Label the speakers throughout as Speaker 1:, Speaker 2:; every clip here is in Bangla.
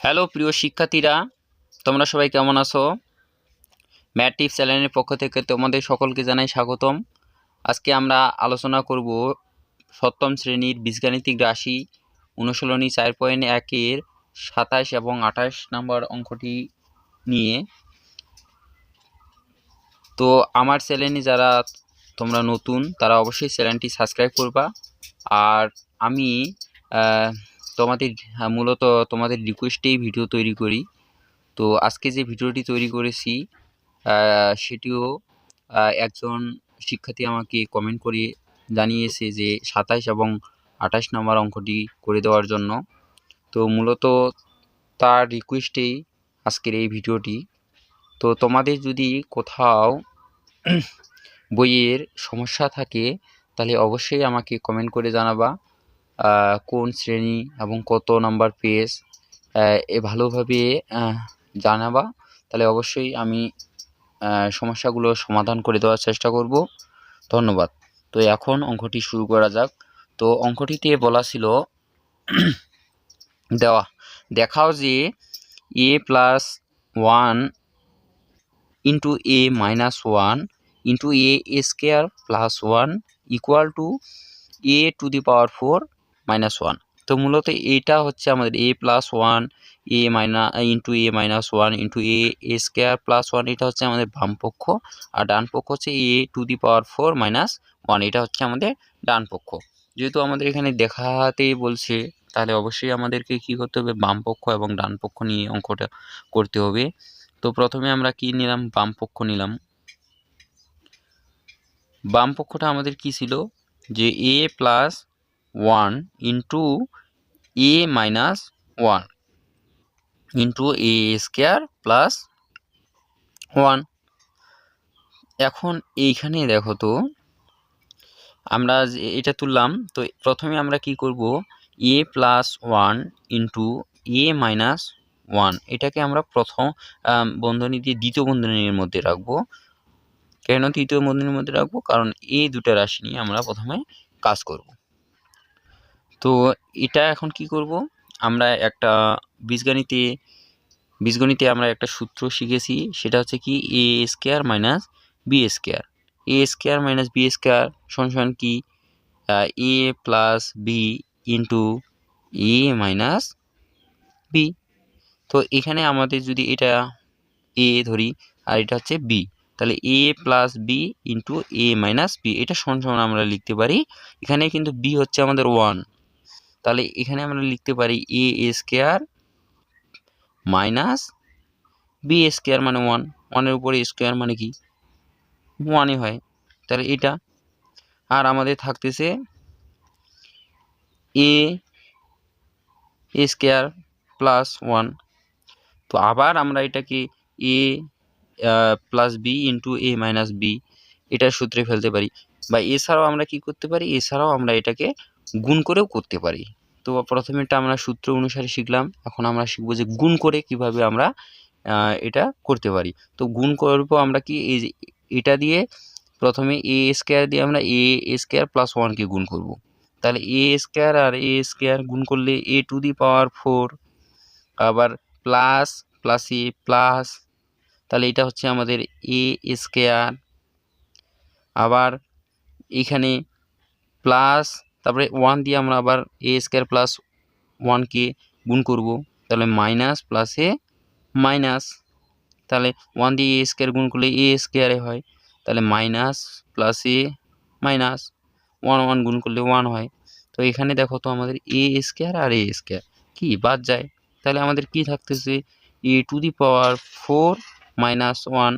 Speaker 1: হ্যালো প্রিয় শিক্ষার্থীরা, তোমরা সবাই কেমন আছো? ম্যাথ টিপস চ্যানেলের পক্ষ থেকে তোমাদের সকলকে জানাই স্বাগতম। আজকে আমরা আলোচনা করব সপ্তম শ্রেণির বীজগাণিতিক রাশি অনুশীলনী চার পয়েন্ট একের সাতাশ এবং আঠাশ নম্বর অঙ্কটি নিয়ে। তো আমার চ্যানেলে যারা তোমরা নতুন, তারা অবশ্যই চ্যানেলটি সাবস্ক্রাইব করবা। আর আমি তোমাদের হ্যাঁ, মূলত তোমাদের রিকোয়েস্টেই ভিডিও তৈরি করি। তো আজকে যে ভিডিওটি তৈরি করেছি সেটিও একজন শিক্ষার্থী আমাকে কমেন্ট করে জানিয়েছে যে সাতাশ এবং আঠাশ নম্বর অঙ্কটি করে দেওয়ার জন্য। তো মূলত তার রিকোয়েস্টেই আজকের এই ভিডিওটি তো তোমাদের যদি কোথাও বইয়ের সমস্যা থাকে তাহলে অবশ্যই আমাকে কমেন্ট করে জানাবা। কোন শ্রেণি এবং কত নাম্বার পেজ এ ভালোভাবে জানাবা। তাহলে অবশ্যই আমি সমস্যাগুলো সমাধান করে দেওয়ার চেষ্টা করব। ধন্যবাদ। তো এখন অঙ্কটি শুরু করা যাক। তো অঙ্কটিতে বলা ছিল, দেওয়া, দেখাও যে a plus one into a minus one into a square plus one equal to a to the power four minus one তো মূলত এটা হচ্ছে আমাদের এ plus one a minus into a minus one into a a square plus one এটা হচ্ছে আমাদের বাম পক্ষ। আর ডান পক্ষ হচ্ছে a to the power four minus one এটা হচ্ছে আমাদের ডান পক্ষ। যেহেতু আমাদের এখানে দেখাতে বলছে, তাহলে অবশ্যই আমাদেরকে কি করতে হবে? বাম পক্ষ এবং ডান পক্ষ নিয়ে অঙ্কটা করতে হবে। তো প্রথমে আমরা কি নিলাম? বাম পক্ষ নিলাম। বাম পক্ষটা আমাদের কি ছিল? যে a plus one into a minus one into a square plus one এখন এইখানে দেখো তো, আমরা এটা তুললাম, তো প্রথমে আমরা কি করব? A plus one into a minus one এটাকে আমরা প্রথম বন্ধনী দিয়ে দ্বিতীয় বন্ধনীর মধ্যে রাখব। কেন তৃতীয় বন্ধনীর মধ্যে রাখব? কারণ এই দুটো রাশি নিয়ে আমরা প্রথমে কাজ করব। তো এটা এখন কি করব? আমরা একটা বীজগণিতে বীজগণিতে আমরা একটা সূত্র শিখেছি, সেটা হচ্ছে কি a square minus b square a square minus b square সমান কি? A plus b into a minus b তো এখানে আমাদের যদি এটা এ ধরি, আর এটা হচ্ছে বি তাহলে a plus b into a minus b এটা সমান সমান আমরা লিখতে পারি। এখানে কিন্তু বি হচ্ছে আমাদের ওয়ান তাহলে এখানে আমরা লিখতে পারি a square minus b square মানে ওয়ান ওয়ানের উপরে স্কোয়ার মানে কি? ওয়ানই হয়। তাহলে এটা আর আমাদের থাকতেছে এ স্কোয়ার প্লাস ওয়ান তো আবার আমরা এটাকে a plus b into a minus b এটার সূত্রে ফেলতে পারি। বা এছাড়াও আমরা কি করতে পারি? এছাড়াও আমরা এটাকে গুণ করেও করতে পারি। তো প্রথমেটা আমরা সূত্র অনুসারে শিখলাম। এখন আমরা শিখব যে গুণ করে কীভাবে আমরা এটা করতে পারি। তো গুণ করব আমরা কি, এই এটা দিয়ে প্রথমে এ স্কোয়ার দিয়ে আমরা এ স্কোয়ার প্লাস ওয়ানকে গুণ করব। তাহলে এ স্কোয়ার আর এ স্কোয়ার গুণ করলে a to the power four, আবার প্লাস প্লাস এ প্লাস তাহলে এটা হচ্ছে আমাদের এ স্কোয়ার। আবার এখানে প্লাস তারপরে ওয়ান দিয়ে আমরা আবার এ স্কোয়ার প্লাস ওয়ানকে গুণ করব। তাহলে মাইনাস প্লাসে মাইনাস তাহলে ওয়ান দিয়ে এ স্কোয়ার গুণ করলে এ স্কোয়ারে হয়। তাহলে minus plus a minus one one গুণ করলে ওয়ান হয়। তো এখানে দেখো তো আমাদের এ স্কোয়ার আর এ স্কোয়ার কি বাদ যায়? তাহলে আমাদের কি থাকতেছে? A to the power four minus one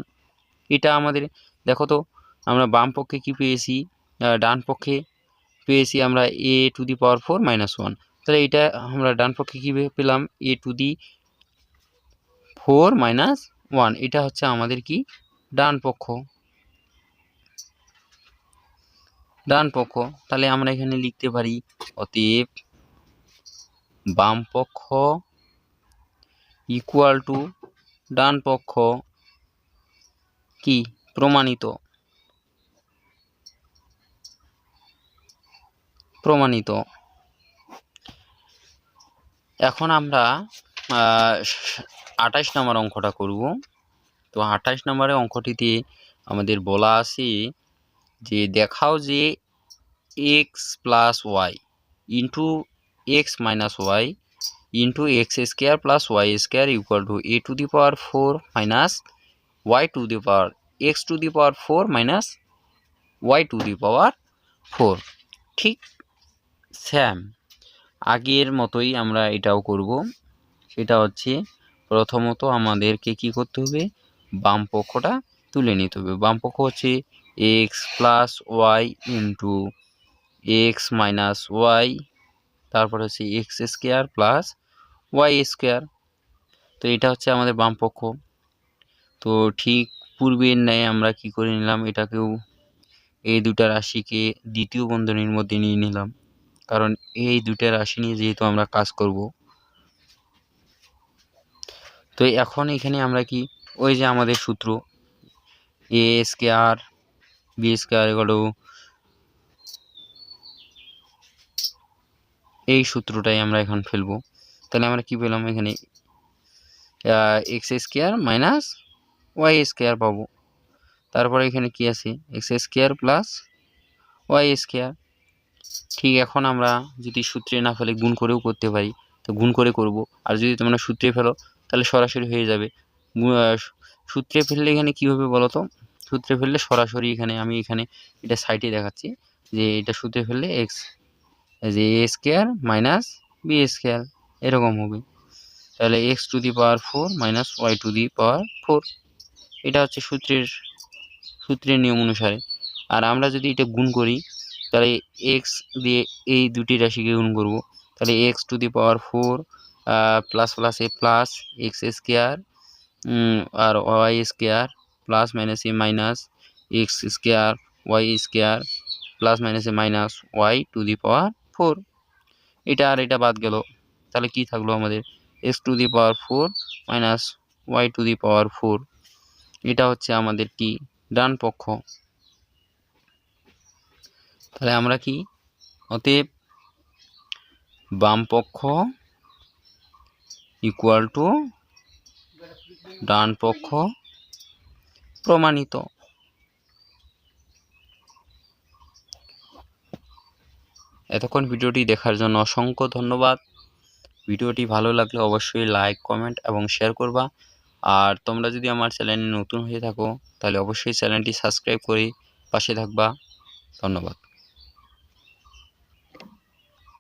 Speaker 1: এটা আমাদের, দেখো তো, আমরা বাম পক্ষে কি পেয়েছি? ডান পক্ষে পেয়েছি আমরা a to the power four minus one তাহলে এটা আমরা ডান পক্ষে কী পেলাম? A to the four minus one এটা হচ্ছে আমাদের কি? ডান পক্ষ। ডান পক্ষ। তাহলে আমরা এখানে লিখতে পারি, অতএব বাম পক্ষ ইকুয়াল টু ডান পক্ষ কি? প্রমাণিত। প্রমাণিত। এখন আমরা আঠাশ নম্বর অঙ্কটা করব। তো আঠাশ নম্বরের অঙ্কটিতে আমাদের বলা আছে যে দেখাও যে x plus y into x minus y into x square plus y square equal to a to the power four minus y to the power x to the power four minus y to the power four ঠিক স্যাম, আগের মতোই আমরা এটাও করব। সেটা হচ্ছে প্রথমত আমাদেরকে কি করতে হবে? বাম পক্ষটা তুলে নিতে হবে। বাম পক্ষ হচ্ছে x plus y into x minus y তারপর হচ্ছে x square plus y square তো এটা হচ্ছে আমাদের বাম পক্ষ। তো ঠিক পূর্বের ন্যায় আমরা কি করে নিলাম? এটাকেও এই দুটা রাশিকে দ্বিতীয় বন্ধনীর মধ্যে নিয়ে নিলাম। কারণ এই দুটা রাশি নিয়ে যেহেতু আমরা কাজ করব। তো এখন এখানে আমরা কি? ওই যে আমাদের সূত্র। এ স্কোয়ার বি স্কোয়ার এগুলো এই সূত্রটাই আমরা এখন ফেলব। তাহলে আমরা কি পেলাম এখানে? X square minus y square পাবো। তারপরে এখানে কি আছে? X square plus y square ঠিক এখন আমরা যদি সূত্রে না ফেলে গুণ করেও করতে পারি, তো গুণ করে করব। আর যদি তোমরা সূত্রে ফেলো, তাহলে সরাসরি হয়ে যাবে। সূত্রে ফেললে এখানে কী হবে বলো তো? সূত্রে ফেললে সরাসরি এখানে আমি এখানে এটা সাইডে দেখাচ্ছি, যে এটা সূত্রে ফেললে এক্স যে a square minus b square এরকম হবে। তাহলে x to the power four minus y to the power four এটা হচ্ছে সূত্রের সূত্রের নিয়ম অনুসারে। আর আমরা যদি এটা গুণ করি তাহলে এক্স দিয়ে এই দুটি রাশিকে গুণ করব। তাহলে x to the power four plus plus a plus x square R y square plus minus a minus x square y square plus minus a minus y to the power four এটা আর এটা বাদ গেল। তাহলে কি থাকল আমাদের? X to the power four minus y to the power four এটা হচ্ছে আমাদের কি? ডান পক্ষ। তাহলে আমরা কি? অতএব বাম পক্ষ ইকুয়াল টু ডান পক্ষ প্রমাণিত। এতক্ষণ ভিডিওটি দেখার জন্য অসংখ্য ধন্যবাদ। ভিডিওটি ভালো লাগলে অবশ্যই লাইক কমেন্ট এবং শেয়ার করবা। আর তোমরা যদি আমার চ্যানেলে নতুন হয়ে থাকো, তাহলে অবশ্যই চ্যানেলটি সাবস্ক্রাইব করে পাশে থাকবা। ধন্যবাদ।